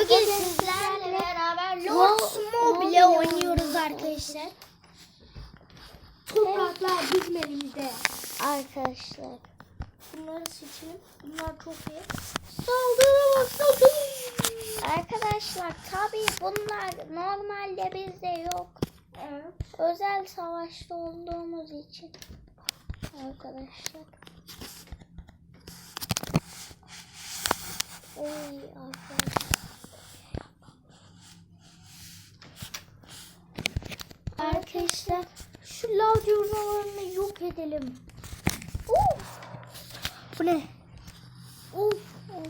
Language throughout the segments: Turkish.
Bugün sizlerle beraber Lords Mobile oynuyoruz arkadaşlar. Topraklar bizim elimizde. Arkadaşlar. Bunları seçelim. Bunlar çok iyi. Saldırı başladı. Arkadaşlar tabii bunlar normalde bizde yok. Evet. Özel savaşta olduğumuz için. Arkadaşlar. Oy arkadaşlar. Arkadaşlar şu lav canavarını yok edelim. Uf. Bu ne? Uf. Of.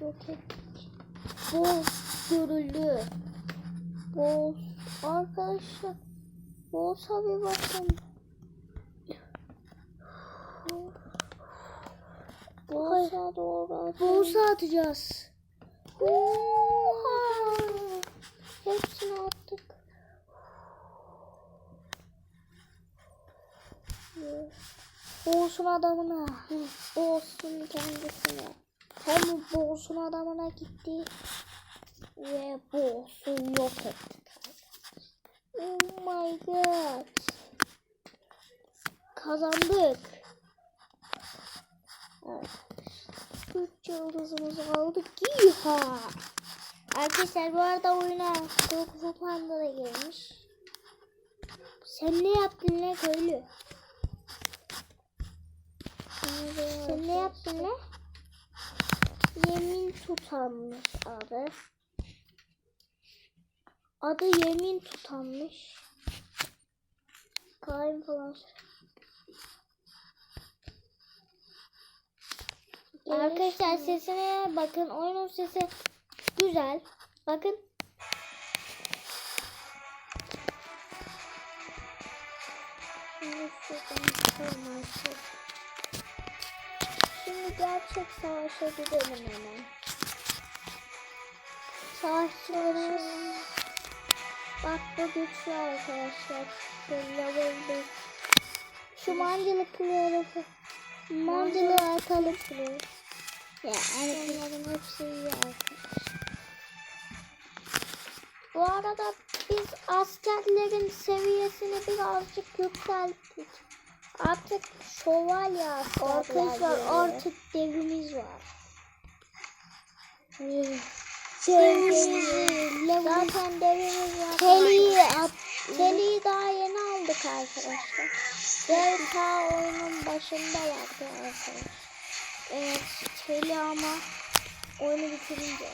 Yok ettik. Boz görüldü. Boz. Arkadaşlar. Boz'a bir bakın. Boz'a doğru atın. Boğusu atacağız. Boğusun adamına. Boğaz'ın kendisine. Hem Boğaz'ın adamına gitti. Ve Boğaz'ı yok ettik. Oh my god. Kazandık. Evet. Üç yıldızımızı aldık. Yiha. Arkadaşlar bu arada oyuna Kung Fu Panda da girmiş. Sen ne yaptın ne köylü? Sen ne yaptın ne? Yemin tutanmış adı. Adı yemin tutanmış. Kain falan. Arkadaşlar sesine bakın. Oyunun sesi güzel. Bakın. Şimdi şuradan. Şimdi gerçek savaşa gidelim hemen. Savaşçılarımız bak bu güçlü arkadaşlar. Level bir. Şu mancılıkları mancılığı atalım şuraya. Ya bunların hepsi iyi arkadaşlar. Bu arada biz askerlerin seviyesini birazcık yükselttik. Artık şövalye Arkadaşlar artık devimiz var. Devimiz, zaten devimiz var. Teliyi at. Teliyi daha yeni aldık arkadaşlar. Dev ta oyunun başında vardı arkadaşlar. Evet teli ama oyunu bitirince.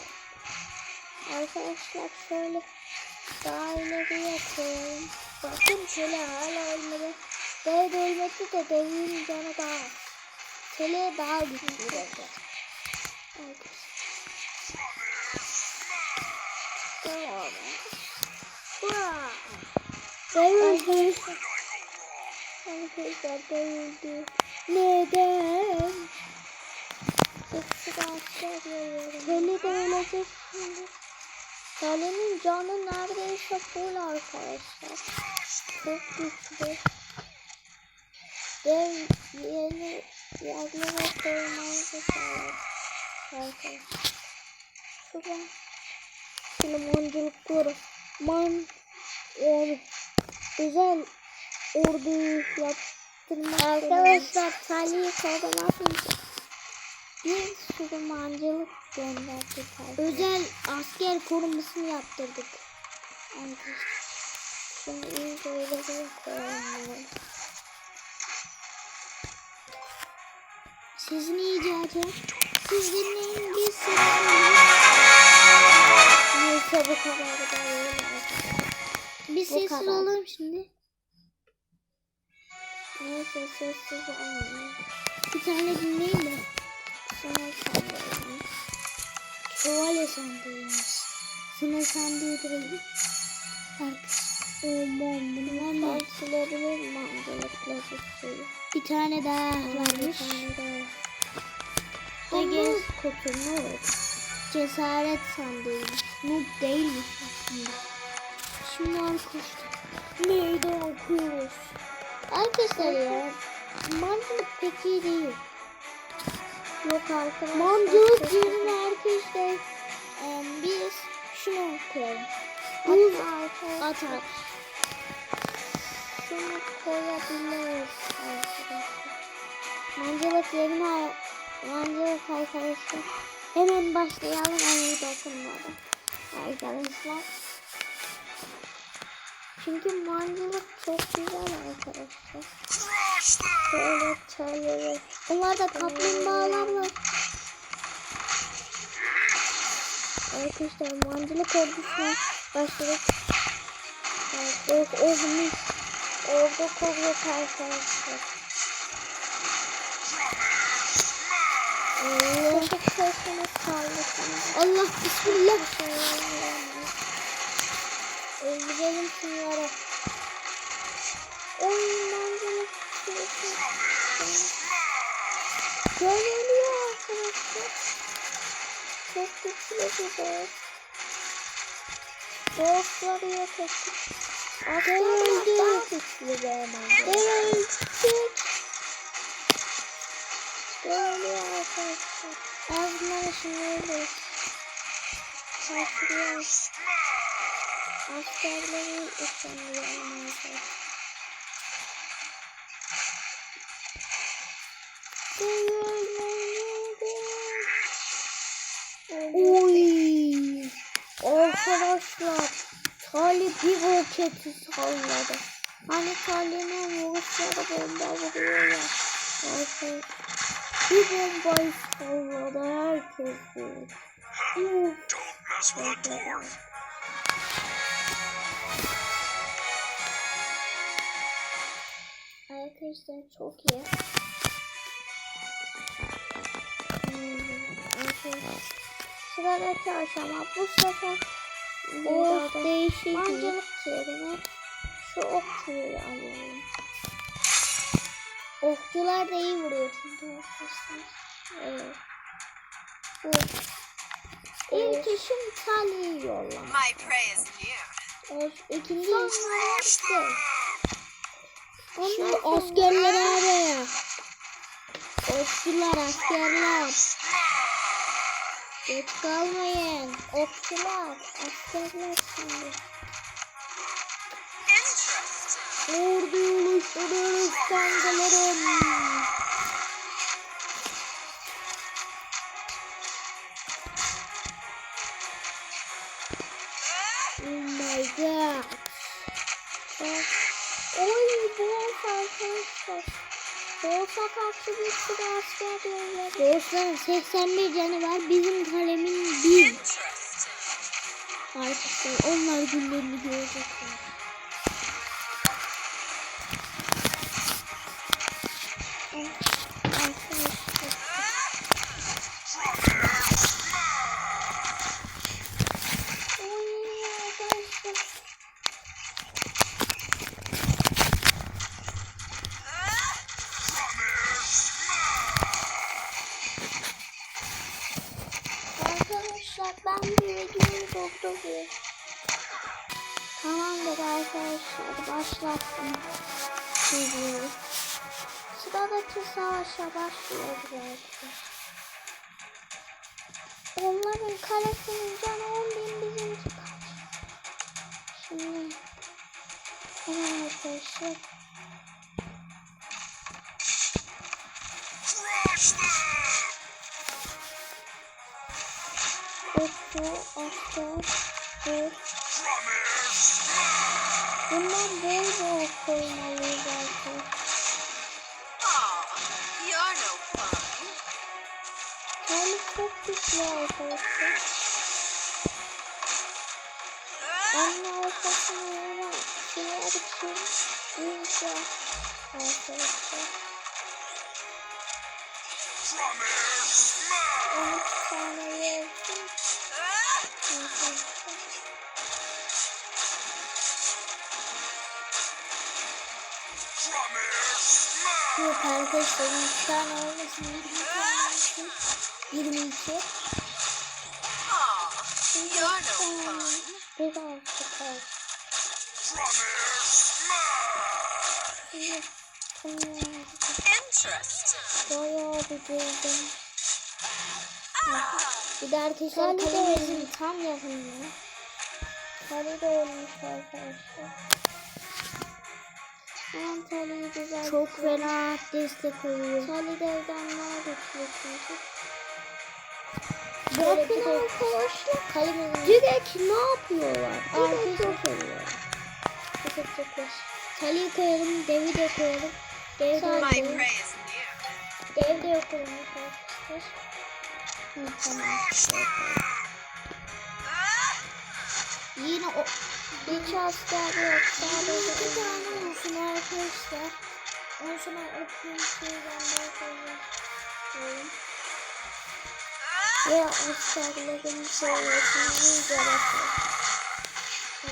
Arkadaşlar şöyle daha ileriye koyalım. Bakın Tele hala ölmedi. De ölmedi de devin canı daha az. Tele daha güçlü olacak. Arkadaşlar. Tamam. Vaa! Dev öldü. Arkadaşlar dev öldü. Neden? Teli de ölecek şimdi. Kalenin canı neredeyse full arkadaşlar. Çok güçlü. Dev yeni yerlere koymayı sağlar. Arkadaşlar. Şuradan Şimdi mancılıkları. Man yani özel orduyu yaptırmak Arkadaşlar Salih'i korumak bir sürü mancılık gönderdik özel asker korumasını yaptırdık. Arkadaşlar. Şimdi iyi böyle koyalım. Sizin icatı. Siz dinleyin biz siz Neyse bu kadar da Bu sessiz olalım şimdi. Neyse sessiz olmayın. Bir tane dinleyin de. Sınır sandalyeyi. Şövalye sandığımız. Sınır sandığı durayım. Arkadaşlar. Mancılıkla bir şeyi. Bir tane daha varmış. Bir tane daha. Domuz kutu ne olur? cesaret sandığıymış. Noob değilmiş aslında. Şimdi arkadaşlar. Meydan okuyoruz. Arkadaşlar ya mancılık pek iyi değil. Yok arkadaşlar. Mancılık yerine arkadaşlar em, bir şunu koyalım. Buz Hatta atar. Şunu koyabiliriz arkadaşlar. Mancılık yerine mancılık arkadaşlar. Hemen başlayalım onu dokunmadan. Arkadaşlar. Çünkü mancılık çok güzel arkadaşlar. Şöyle çalıyoruz. Bunlarda kaplumbağalar var. Arkadaşlar mancılık ordusuna başladık. Evet, o, o mis. Orada kovuyor arkadaşlar. Allah. Bismillah. Öldürelim şunları. Oy mancılık. Görünüyor arkadaşlar. Çok güçlü bir boss. Bossları yok ettik. Aslında daha güçlü bir hemen. Öldük. Görünüyor arkadaşlar. Ağzına şunları Karşılıyor. Askerleri ışınlıyor arkadaşlar. Oy! Arkadaşlar Salih bir roketi salladı. Hani Salih'in vuruşları bomba vuruyor ya. Arkadaşlar bir bombayı salladı herkes vurdu. Uf! Don't mess with a dwarf. Arkadaşlar çok iyi. Hmm, arkadaşlar. Sıradaki aşama bu sefer o değişik yerine şu okçuyu alalım. Okçular da iyi vuruyor çünkü arkadaşlar. Evet. Bu. İlk işim Salih'i. Evet, İkinci işim işte. Şu askerler araya. Okçular askerler. Geç kalmayın. Okçular askerler şimdi. Interesting. Ordu oluştururuz kankalarım. Oh my god. Oy boğaz arkadaşlar. Boğaz'a karşı bir sürü asker yolladı. Boğaz'ın 81 canı var. Bizim kalemin 1. Interesting. Arkadaşlar onlar günlerini görecekler. Arkadaşlar başlattım videoyu. Sıradaki savaşa başlıyoruz arkadaşlar. Onların kalesinin canı 10 bin bizimki kaç? Şimdi hemen arkadaşlar Crush them! Koymalıyız arkadaşlar. Aw, you're no fun. Yani çok güçlü arkadaşlar. Onun arkasına yana şeyler için inşa arkadaşlar. Here, smash! 13 tane verdim Yok arkadaşlar 3 tane olmasın 20 tane olsun. 22. aw, you're no fun. Bir! Şimdi bunu Interesting. bayağı bir buldum. Bir de arkadaşlar kalemizin tam yakınında. Tali de ölmüş arkadaşlar. Hemen Tali'yi güzel Çok fena destek oluyor. Tali de evden ne? Şöyle Bakın bir de. Kalemizin direkt ne yapıyorlar? Direkt Direkt yapıyorlar. Kapatacaklar. Tali'yi koyalım, devi de koyalım. Devi de koyalım. Dev de yok olmuş arkadaşlar. Tamam. Yine o Hiç asker yok. bir Sadece tane olsun arkadaşlar. Ondan sonra okuyun şeyden koyalım. Ve askerlerin seviyesini yaratır.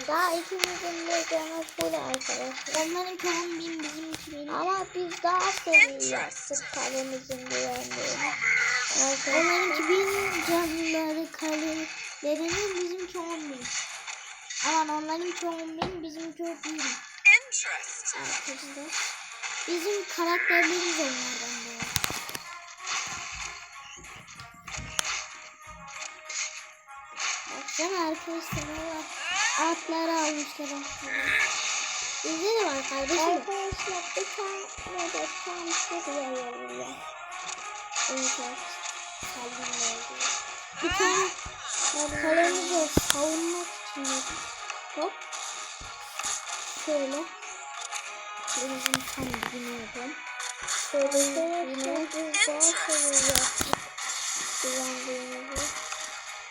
Daha ikimizin de canı full arkadaşlar. Onların çoğun bin bizim iki bin. Ama biz daha seviye yaptık kalemizin güvenliğini. Onlarınki bin canlıları kalelerinin bizim çoğun bin. Aman onların çoğun bin bizim bin. Interesting. Arkadaşlar. Bizim karakterlerimiz onlardan bu. Baksana arkadaşlar atları almışlar aslında. Bizde de var kardeşim. Arkadaşlar bir tane de şanslı diyelim. Evet evet. Kalbimle ilgili. Bir tane kalemizi savunmak için. Hop. Şöyle. Denizin tam dibine yapalım. Şöyle yine biz daha seviye yaptık. Güvenliğimizi.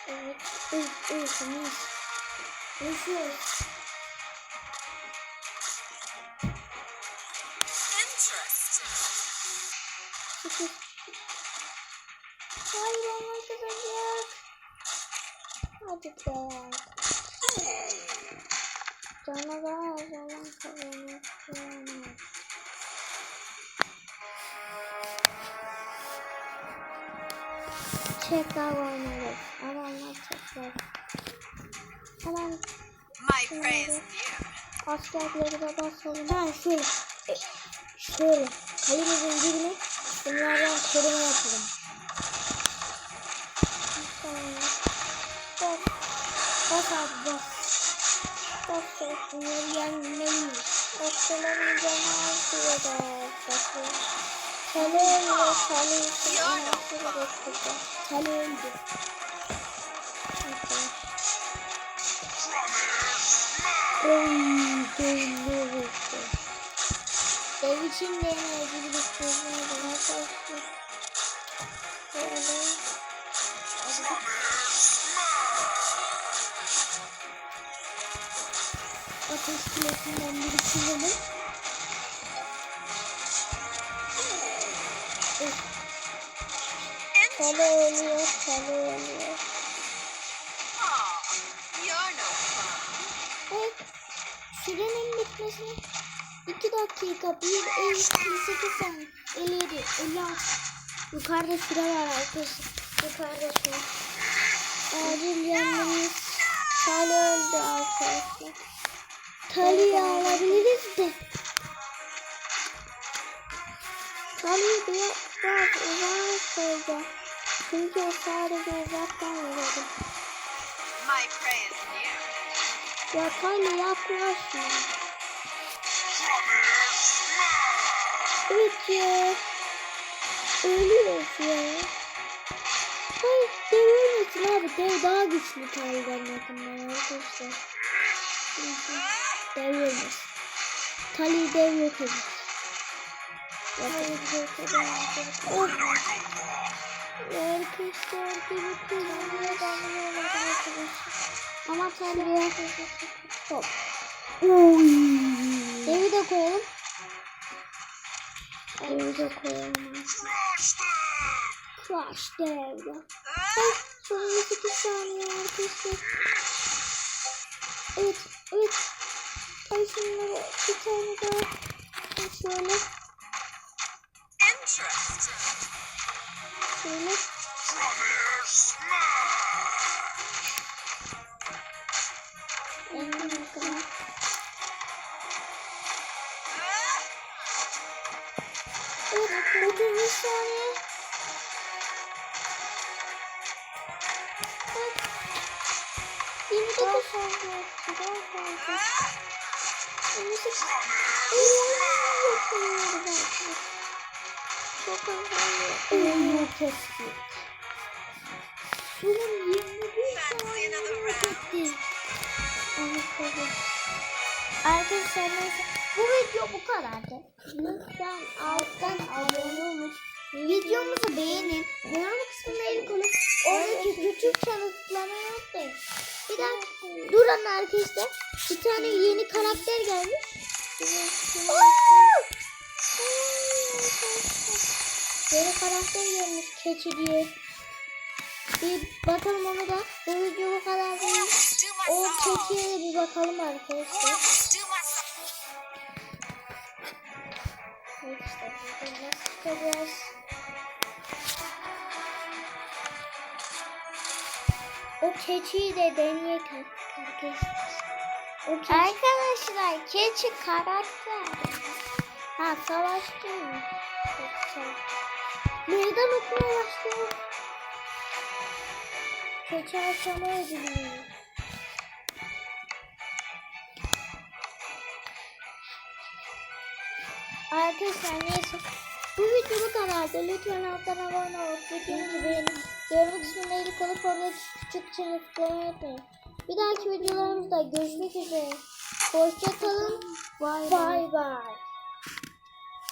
Evet. Evet, evet, temiz. Yaşıyoruz. Hayır onlar kızacak. Hadi be. Canavar zaman kazanır. Tekrar oynarız. Adamlar tekrar. Hemen My near. askerleri de basalım. Ha şöyle. e, Şöyle. Kalemizin dibine bunlardan koruma yapalım. Bas. Bunları yenmeliyiz. Askerlerin canı artıyor da. Basın. Kale ve kale için anahtarı. Kale öldü. Oy belli oldu. Ev için de enerji biriktirdim. Arkadaşlar. Böyle. Ölüyor. Kale ölüyor. Aw, you're no fun. Evet. Sürenin bitmesine 2 dakika 1 58 saniye 57 56 Yukarıda süre var arkadaşlar. Yukarıda süre. Acil yenmemiz. Kale öldü arkadaşlar. Taliyi alabiliriz de. Kaleyi biraz biraz uzak koyacağım. Çünkü o sadece uzaktan vurdu. Ya kale yaklaşma. Evet ya. Ölüyoruz ya. Hayır dev ölmesin abi. Dev daha güçlü Tali'den yakından arkadaşlar. Dev ölmez. Tali'yi dev yok edin. Edemem. Arkadaşlar gibi arkadaşlar. Ama Tali'ye Hop. Oy. Devi de koyalım. Evi de koyalım. Crush devre. Ay, son 28 saniye arkadaşlar. Evet, evet. Ay şunları bir tane daha. Şöyle, şöyle. Evet, 33 saniye. Evet. 29. Daha fazla yaptı. Daha fazla. 28. Çok. Oyunu kestik. Son 21 Fancy another round? bitti. Anladım. Arkadaşlar neyse. Bu video bu kadardı. Lütfen alttan abone olun. Videomuzu beğenin. Yorum kısmına el koyun. Oradaki küçük çanı tıklamayı unutmayın. Bir dakika. Durun arkadaşlar. Bir tane yeni karakter gelmiş. Yeni karakter gelmiş. Keçi diye. Bir bakalım onu da. Bu video bu kadar değil. O keçiye de bir bakalım arkadaşlar. İşte nasıl çıkacağız? O keçiyi de deneyelim arkadaşlar. Arkadaşlar keçi karakter. Ha savaşçı mı? Yoksa- Meydan okumaya başlıyor. Keçi aşama ediliyor. Arkadaşlar neyse. Bu video bu kadardı. Lütfen alttan abone olup videomuzu beğenin. Yorum kısmına iyilik olup küçük tıklamayı unutmayın. Bir dahaki videolarımızda görüşmek üzere. Hoşçakalın. Bye bye.